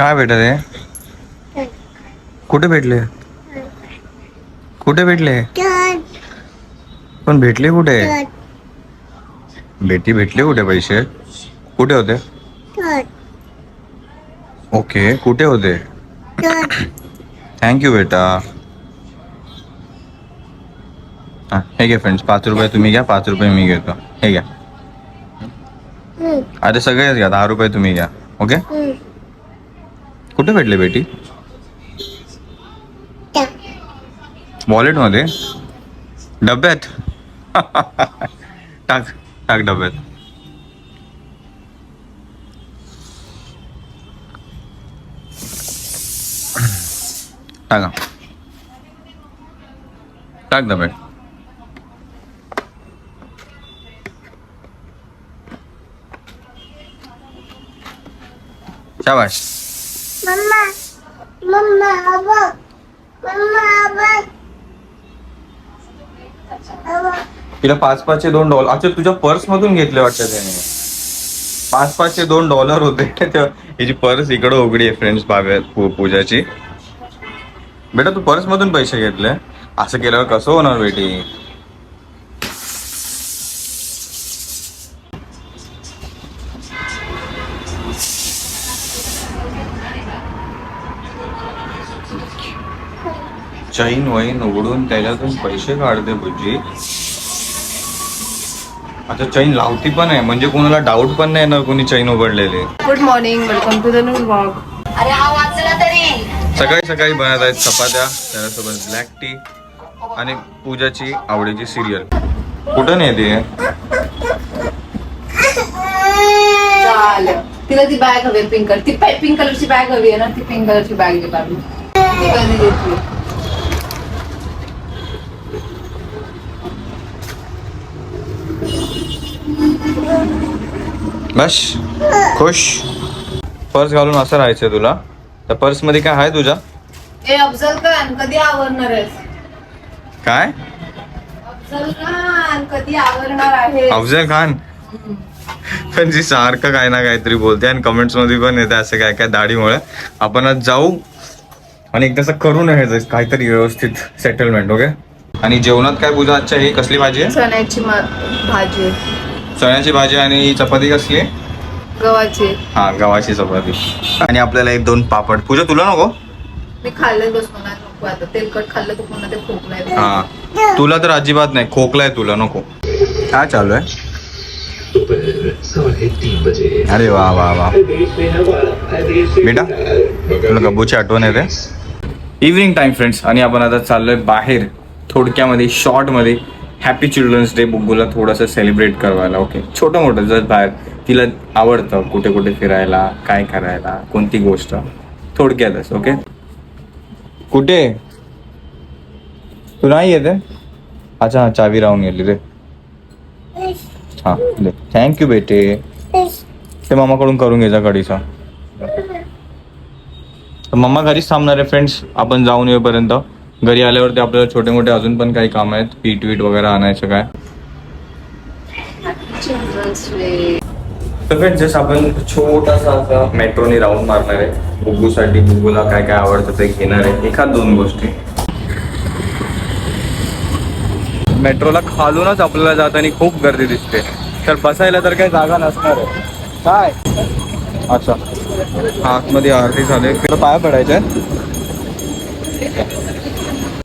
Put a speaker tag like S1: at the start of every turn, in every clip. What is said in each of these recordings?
S1: काय भेटत आहे कुठे भेटले? कुठे भेटले? पण भेटले कुठे? बेटी भेटले कुठे पैसे? कुठे होते? ओके कुठे होते? थँक्यू बेटा. हा हे घ्या फ्रेंड्स पाच रुपये तुम्ही घ्या पाच रुपये मी घेतो. हे घ्या. अरे सगळेच घ्या दहा रुपये तुम्ही घ्या. ओके कुठे भेटले बेटी? वॉलेटमध्ये डब्यात? टाक टाक डब्यात. टाका. टाक डब्यात. शाबाश
S2: मम्मा मम्मा मम्मा
S1: तिला पाच पाचशे दोन डॉलर अच्छा तुझ्या पर्स मधून घेतले वाटतं त्याने. पाच पाचशे दोन डॉलर होते. हिची पर्स इकडं उघडी आहे फ्रेंड्स बाबे पूजाची. बेटा तू पर्स मधून पैसे घेतले? असं केल्यावर कसं होणार बेटी? चैन वैन उघडून त्याच्यातून पैसे काढते बुज्जी. आता चैन लावती पण आहे म्हणजे कोणाला डाऊट पण नाही ना कोणी चैन उघडलेली.
S3: Good morning welcome to the new vlog
S2: अरे हा वाचला तरी.
S1: सकाळी सकाळी बनत आहेत चपात्या त्याच्यासोबत ब्लॅक टी आणि पूजाची आवडीची सिरियल कुठं नेते?
S3: चालेल. तिला ती बॅग हवी पिंक कलर ती पिंक कलरची बॅग हवी आहे ना ती पिंक कलरची बॅग घे काढून ती कधी घेतली
S1: बस. खुश. पर्स घालून असं राहायचंय तुला. त्या पर्समध्ये काय आहे तुझ्या?
S3: ए अफजल खान कधी आवरणार आहेस?
S1: काय?
S3: अफजल खान कधी आवरणार आहे
S1: अफजल खान? पण जी सारखं काय ना काहीतरी बोलते आणि कमेंट्समध्ये पण येते असं काय काय दाढीमुळे. आपण आज जाऊ आणि एक तसं करू नये काहीतरी व्यवस्थित सेटलमेंट ओके आणि जेवणात काय पूजा आजच्या ही कसली भाजी आहे?
S3: चण्याची भाजी.
S1: चण्याची भाजी आणि चपाती कसली? आहे
S3: गव्हाची.
S1: हा गव्हाची चपाती. आणि आपल्याला एक दोन पापड. पूजा तुला नको?
S3: मी खाल्लं बस मला नको आता. तेलकट खाल्लं तर पुन्हा ते खोकला.
S1: हा. तुला तर अजिबात नाही. खोकलाय तुला. नको. काय चालू आहे? अरे वा वा वा. बेटा तुला गब्बूची आठवण येते? इव्हनिंग टाइम फ्रेंड्स आणि आपण आता चाललोय बाहेर. थोडक्यामध्ये शॉर्टमध्ये हॅपी चिल्ड्रन्स डे बुग्गूला थोडंसं सेलिब्रेट करवायला ओके छोटं मोठं जर बाहेर तिला आवडतं कुठे कुठे फिरायला काय करायला कोणती गोष्ट थोडक्यातच ओके कुठे? तू नाही येते अच्छा हा चावी राहून गेली रे. हा दे. थँक्यू बेटे. ते मामाकडून करून घ्यायचा कडीचा तर मम्मा घरीच थांबणार आहे फ्रेंड्स आपण जाऊन येईपर्यंत घरी आल्यावरती आपल्याला छोटे मोठे अजून पण काही काम आहेत पीठ वीट वगैरे आणायचं काय? फ्रेंड्स जस्ट आपण छोटासा असा मेट्रोने राऊंड मारणार आहे बुग्गूसाठी बुग्गूला काय काय आवडतं ते घेणार आहे एखाद दोन गोष्टी. मेट्रोला खालूनच आपल्याला जाताना खूप गर्दी दिसते. तर बसायला तर काही जागा नसणार आहे. काय? अच्छा. आतमध्ये आरती झाले. तुला पाया पडायचे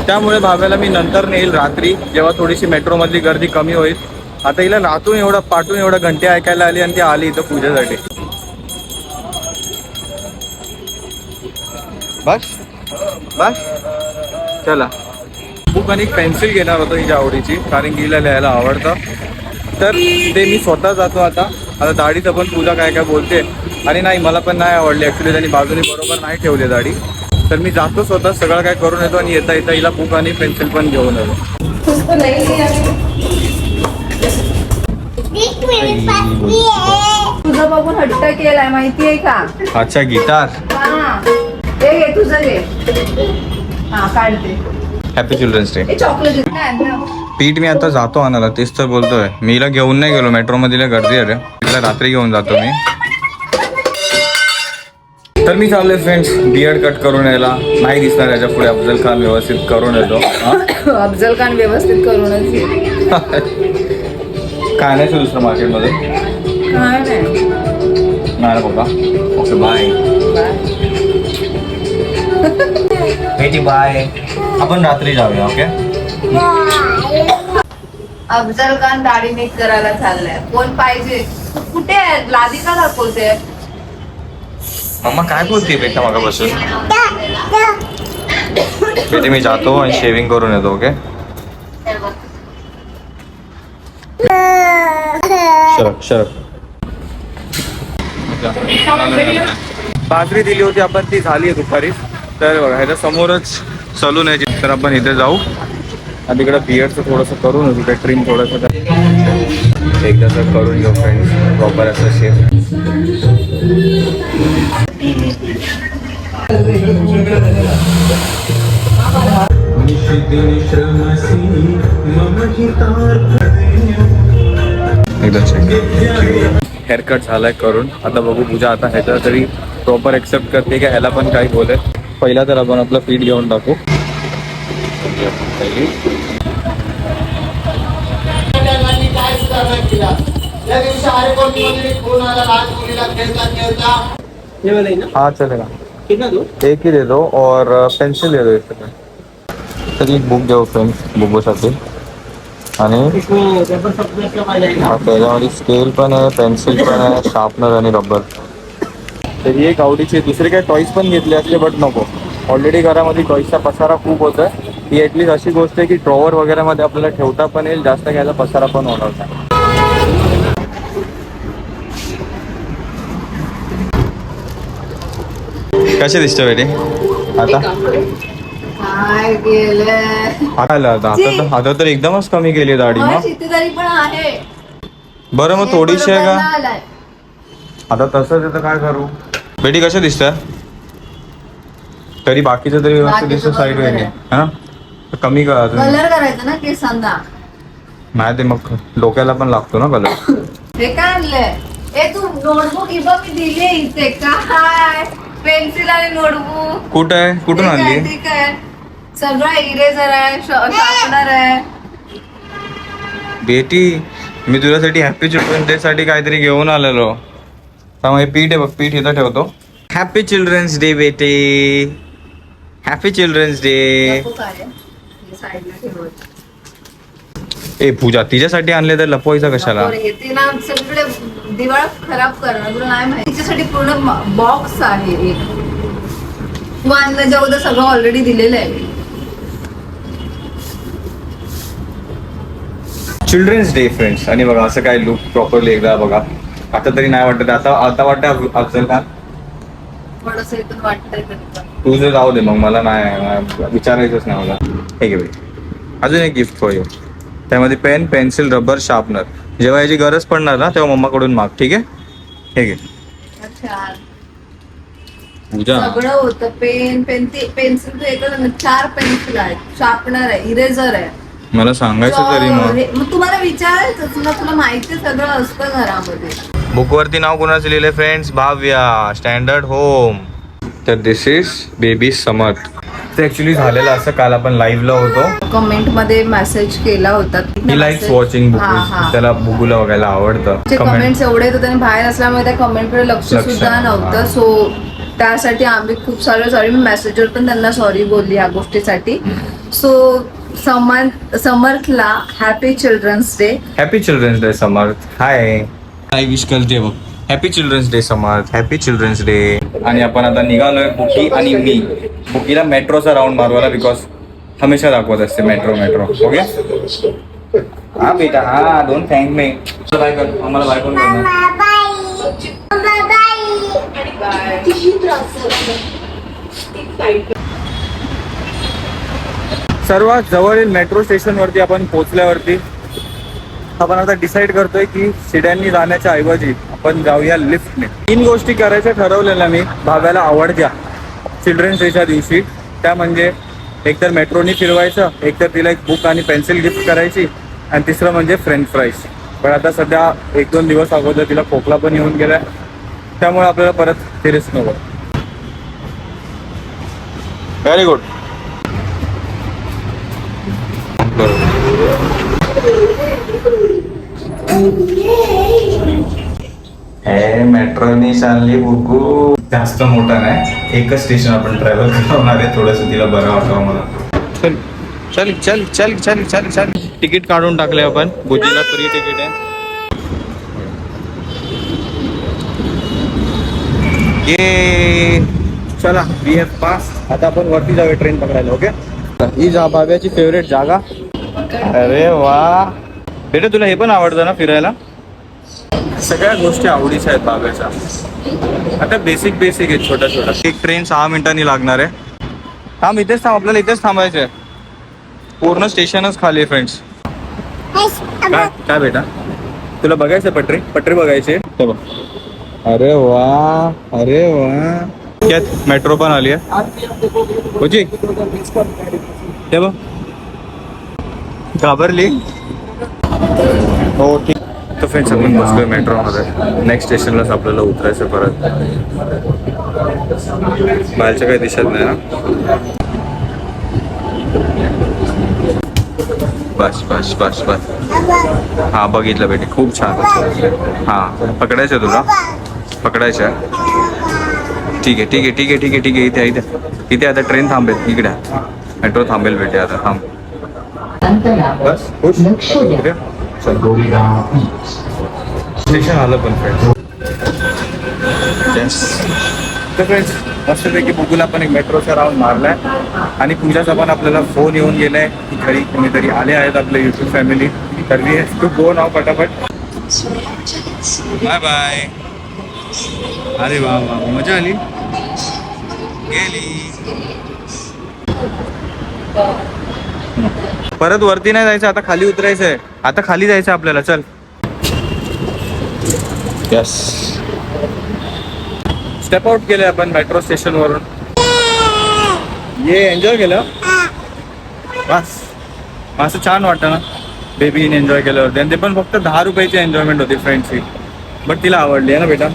S1: त्यामुळे भाव्याला मी नंतर नेईल रात्री जेव्हा थोडीशी मेट्रोमधली गर्दी कमी होईल. आता हिला रातून एवढा पाठून एवढा घंटे ऐकायला आली आणि ती आली इथं पूजेसाठी. बस बस. चला. बुक आणि एक पेन्सिल घेणार होतो हिच्या आवडीची कारण की हिला लिहायला आवडतं. तर ते मी स्वतः जातो आता. आता दाढीचं पण पूजा काय काय बोलते. आणि नाही मला पण नाही आवडली. ॲक्च्युली त्यांनी बाजूने बरोबर नाही ठेवली दाढी. तर मी जातो स्वतः सगळं काय करून येतो आणि येता येता हिला बुक आणि पेन्सिल पण घेऊन येतो.
S3: तुझं बघून हट्ट केलाय माहितीये का?
S1: अच्छा गिटार?
S3: हा. हे घे तुझं घे. हा काढते.
S1: हॅपी चिल्ड्रन्स डे
S3: हे चॉकलेट
S1: पीठ मी आता जातो आणायला तेच तर बोलतोय. मी हिला घेऊन नाही गेलो मेट्रो मध्ये लय गर्दी आहे रे. तिला रात्री घेऊन जातो मी. तर मी चाललोय फ्रेंड्स बियर्ड कट करून यायला. नाही दिसणार याच्यापुढे. अफजल खान व्यवस्थित करून येतो?
S3: अफजल खान व्यवस्थित करूनच
S1: काय नाही दुसरं मार्केटमध्ये
S3: काय नाही.
S1: बाबा. ओके बाय बेटी बाय आपण रात्री जाऊया ओके
S3: अफजल खान दाढी नीट करायला चाललाय. कोण पाहिजे? कुठे आहे? लादी का दाखवते
S1: मम्मा काय बोलते बेटा मागापासून? बेटे मी जातो आणि शेविंग करून येतो ओके शरक शरक बाजरी दिली होती आपण ती झाली आहे दुपारी. तर बघा ह्याच्या समोरच सलून आहे जिथे तर आपण इथे जाऊ. आणि तिकडे बियर्डचं थोडंसं करून येऊ तिकडे ट्रिम थोडंसं एकदा करून घेऊ फ्रेंड्स प्रॉपर असं शेप चेक हेअरकट झालाय करून. आता बघू पूजा आता ह्याच्या तरी प्रॉपर एक्सेप्ट करते की? ह्याला पण काही बोले पहिला तर आपण आपलं फीट घेऊन टाकू. हाँ चलेगा. एक ही दे दो और पेन्सिल दे दो इसमें तर एक बुक देऊ फ्रेंड्स बुकसाठी आणि? हा, त्याच्यामध्ये स्केल पण आहे पेन्सिल पण आहे शार्पनर आणि रबर तर ही एक आवडीची दुसरे काही टॉईस पण घेतले असले बट नको. ऑलरेडी घरामध्ये टॉईसचा पसारा खूप होत आहे ही ॲटलीस्ट अशी गोष्ट आहे की ड्रॉवर वगैरेमध्ये आपल्याला ठेवता पण येईल जास्त घ्यायला पसारा पण होणार नाही. कसे दिसतं बेटे? आता? आता आलं आता. आता तर आता तर एकदमच कमी केली दाढी मग. बरं मग थोडीशी आहे का. आता तसंच तर काय करू? बेटी कसं दिसतं तरी बाकीचं तरी व्यवस्थित दिसतं साईड वेगळे. है? ना कमी का अजून
S3: कलर करायचा ना केसांना
S1: नाही ते मग डोक्याला पण लागतो ना कलर
S3: हे काय आणलंय? ए तू नोटबुक बघ मी दिली इथे. काय? पेन्सिल आणि नोटबुक.
S1: कुठं आहे? कुठून आणली?
S3: ठीक आहे. सगळं इरेझर आहे शार्पनर आहे.
S1: बेटी मी तुझ्यासाठी हॅपी चिल्ड्रन्स डे साठी काहीतरी घेऊन आलेलो. त्यामुळे पीठ आहे बघ पीठ इथं ठेवतो. हॅपी चिल्ड्रन्स डे बेटे. Happy children's day. ए पूजा तिच्यासाठी आणले तर लपवायचा कशाला?
S3: दिवाळ खराब करणार तुला नाही माहिती. तिच्यासाठी पूर्ण बॉक्स आहे एक. तू तर सगळं ऑलरेडी दिलेलं आहे.
S1: चिल्ड्रन्स डे फ्रेंड्स आणि बघा असं काय लुक प्रॉपरली एकदा बघा. आता तरी नाही वाटत. आता आता वाटतं अफजल खान
S3: थोडस इथून वाटतंय तरी पण.
S1: तू जर जाऊ दे मग मला नाही विचारायचंच नाही मला. हे घे बाई. अजून एक गिफ्ट फॉर यू त्यामध्ये पेन पेन्सिल रबर शार्पनर जेव्हा याची गरज पडणार ना तेव्हा मम्माकडून माग ठीक आहे? हे घे.
S3: अच्छा.
S1: पूजा.
S3: सगळं होतं. पेन पेन पेन्सिल तर एकच चार पेन्सिल आहेत. शार्पनर आहे इरेझर आहे.
S1: मला सांगायचं तरी मग.
S3: मग तुम्हाला विचारायचं तुला तुला माहिती सगळं असतं घरामध्ये.
S1: बुकवरती नाव कोणाचं लिहिलंय फ्रेंड्स भाव्या. स्टँडर्ड होम तर दिस इज बेबी समर्थ ते ऍक्च्युली झालेलं असं काल आपण लाईव्हला होतो.
S3: कमेंटमध्ये मेसेज केला होता.
S1: He likes watching. बुक त्याला बुगूला बघायला आवडतं. कमेंट
S3: कमेंट्स एवढे होते आणि बाहेर असल्यामुळे त्या कमेंटकडे लक्ष
S1: लक्ष.
S3: सुद्धा नव्हतं.
S1: हा.
S3: सो त्यासाठी आम्ही खूप सारे सॉरी मी मेसेजवर पण त्यांना सॉरी बोलली या गोष्टीसाठी. So Samarth समर्थला happy children's day
S1: happy children's day Samarth. Hi काय विश करते बघ happy children's day Samarth. Happy children's day आणि आपण आता निघालोय बुकी आणि मी. बुकीला मेट्रोचा राऊंड मारवायला बिकॉज हमेशा दाखवत असते मेट्रो मेट्रो ओके हा बेटा हा दोन थँक मे बाय कर. आम्हाला बाय करून करणार सर्वात जवळील मेट्रो स्टेशनवरती आपण पोहोचल्यावरती आपण आता डिसाईड करतोय की शिड्यांनी जाण्याच्या ऐवजी आपण जाऊया लिफ्टने तीन गोष्टी करायच्या ठरवलेल्या मी. भाव्याला आवडत्या चिल्ड्रन्स डेच्या दिवशी. त्या म्हणजे एकतर मेट्रोनी फिरवायचं एकतर तिला एक बुक आणि पेन्सिल गिफ्ट करायची आणि तिसरं म्हणजे फ्रेंच फ्राईज पण आता सध्या एक दोन दिवस अगोदर तिला खोकला पण येऊन गेलाय. त्यामुळे आपल्याला परत ते रिस्क नको. व्हेरी गुड हे मेट्रोनी चालली बुकू जास्त मोठा नाही. एकच स्टेशन आपण ट्रॅव्हल करणार आहे थोडस तिला बरं वाटावं मला चल चल चल चल चल चल चल. तिकीट काढून टाकले आपण. भुजीला फ्री तिकीट आहे. ये चला बी एफ पास आता आपण वरती जाऊया ट्रेन पकडायला ओके ही जा बाब्याची फेवरेट जागा. अरे वा. बेटा तुला हे पण आवडतं ना फिरायला? सगळ्या गोष्टी आवडीच्या आहेत बाब्याच्या आता बेसिक बेसिक आहेत छोट्या छोट्या. एक ट्रेन सहा मिनिटांनी लागणार आहे. थांब इथेच थांब आपल्याला इथेच थांबायचं आहे पूर्ण स्टेशनच खाली आहे फ्रेंड्स काय काय बेटा? तुला बघायचं पटरी? पटरी बघायची? बघ. अरे वा अरे वा. यात मेट्रो पण आली आहे. बघ. घाबरली? हो ठीक तर फ्रेंड्स आपण बसलोय मेट्रोमध्ये. नेक्स्ट स्टेशनलाच आपल्याला उतरायचं परत. बाहेरच्या काही दिसत नाही ना बस बस बस बस. हा बघितलं बेटे खूप छान. हा पकडायचं तुला? पकडायचं ठीक आहे ठीक आहे ठीक आहे ठीक आहे ठीक आहे. इथे इथे. इथे आता ट्रेन थांबेल. इकडे. मेट्रो थांबेल बेटे आता थांब. बस खुश. स्टेशन आलं पण फ्रेंड्स तर फ्रेंड्स मस्तपैकी बघूला आपण एक मेट्रोचा राऊंड मारलाय. आणि पूजाचा पण आपल्याला फोन येऊन गेलाय की घरी कोणीतरी आले आहेत आपले युट्यूब फॅमिली तर वी हॅव टू गो नाव पटापट. बाय बाय अरे वा वा मजा आली. गेली. परत वरती नाही जायचं आता खाली उतरायचं आहे आता खाली जायचं आपल्याला चल. यस स्टेप आउट केले आपण मेट्रो स्टेशन वरून. ये एन्जॉय केलं? बस. असं छान वाटतं ना. बेबीने एन्जॉय केलं आणि ते पण फक्त दहा रुपयाची एन्जॉयमेंट होती फ्रेंडची बट तिला आवडली आहे ना बेटा?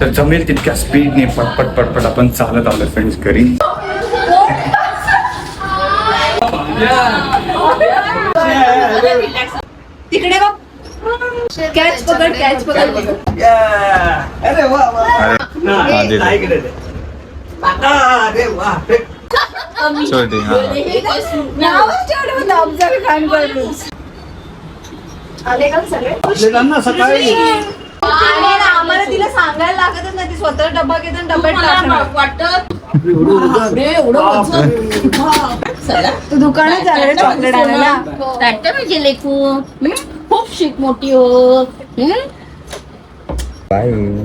S1: तर जमेल तितक्या स्पीडने पटपट पटपट आपण चालत आलो फ्रेंड्स घरी.
S3: तिकडे बघ. कॅच पकड कॅच पकड.
S1: अरे हा, दे, दे. सोड दे,
S3: आम्हाला तिला सांगायला लागतच नाही ती स्वतः डब्बा घेत आणि डब्यात टाकणार. तू दुकानात चॉकलेट आणायला.
S2: वाटतं म्हणजे लेकू. हं? खूप शिक मोठी हो. हं?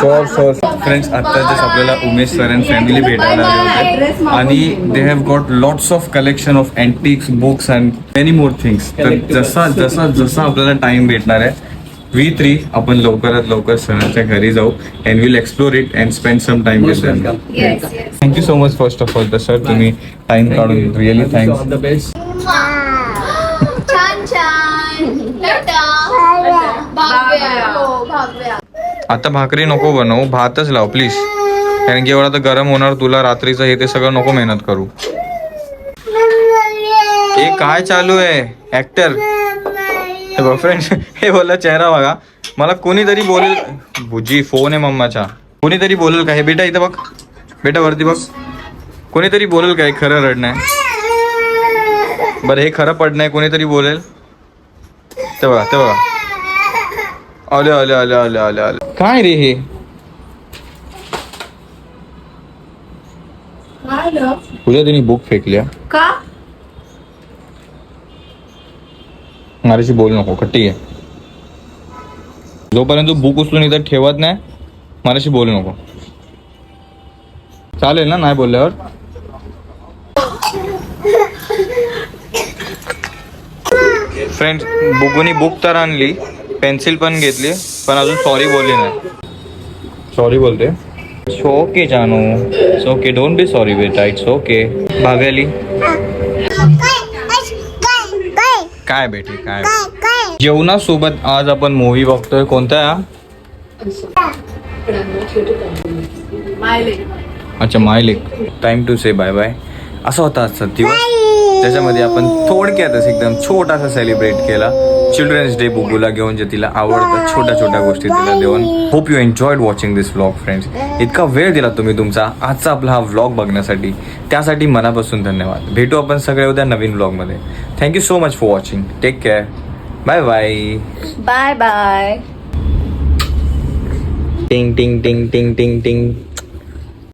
S1: शोर शोर फ्रेंड्स आत्ताच आपल्याला उमेश सर अँड फॅमिली भेटायला आले होते. आणि they have got lots of collection of antiques books and many more things तर जसा जसा जसा आपल्याला टाइम भेटणार आहे वी थ्री आपण लवकरात लवकर सरांच्या घरी जाऊ and will explore it and spend some time with thank you so much first of all तर सर तुम्ही टाइम काढून रिअली थँक्स
S2: छान छान
S1: आता भाकरी नको बनवू भातच लाव प्लीज कारण की एवढा तर गरम होणार तुला रात्रीचं हे ते सगळं नको मेहनत करू. हे काय चालू आहे? ऍक्टर हे बघ फ्रेंड हे बोलला चेहरा बघा. मला कोणीतरी बोलेल बुजी फोन आहे मम्माचा. कोणीतरी बोलेल का? हे बेटा इथं बघ. बेटा वरती बघ. कोणीतरी बोलेल काय खरं रडणं बरं हे खरं पडणं कोणीतरी बोलेल. ते बघा ते बघा आले आले आले आले आले आले. काय रे हे? तुझ्या तिने बुक फेकल्या.
S3: का?
S1: माझ्याशी बोल नको कट्टी आहे. जोपर्यंत तू बुक उचलून इथं ठेवत नाही बोलू नको. चालेल ना नाही बोलल्यावर? फ्रेंड्स बुगुनी बुक तर आणली पेन्सिल पण घेतली पण अजून सॉरी बोलली नाही. सॉरी बोलते. ओके जानू it's okay don't be sorry बेटा. इट्स ओके भाव्याली काय बेटे काय? जेवणासोबत आज आपण मूवी बघतोय. कोणता अच्छा मायलेक time to say bye bye असा होता आजचा दिवस. त्याच्यामध्ये आपण थोडक्यातच एकदम छोटासा सेलिब्रेट केला. चिल्ड्रन्स डे बुगूला घेऊन जे तिला आवडतं छोट्या छोट्या गोष्टी तिला देऊन. Hope you enjoyed watching this vlog friends इतका वेळ दिला तुम्ही तुमचा आजचा आपला हा व्लॉग बघण्यासाठी. त्यासाठी मनापासून धन्यवाद. भेटू आपण सगळे उद्या नवीन व्लॉगमध्ये thank you so much for watching take care bye bye
S3: bye bye
S1: टिंग टिंग टिंग टिंग टिंग टिंग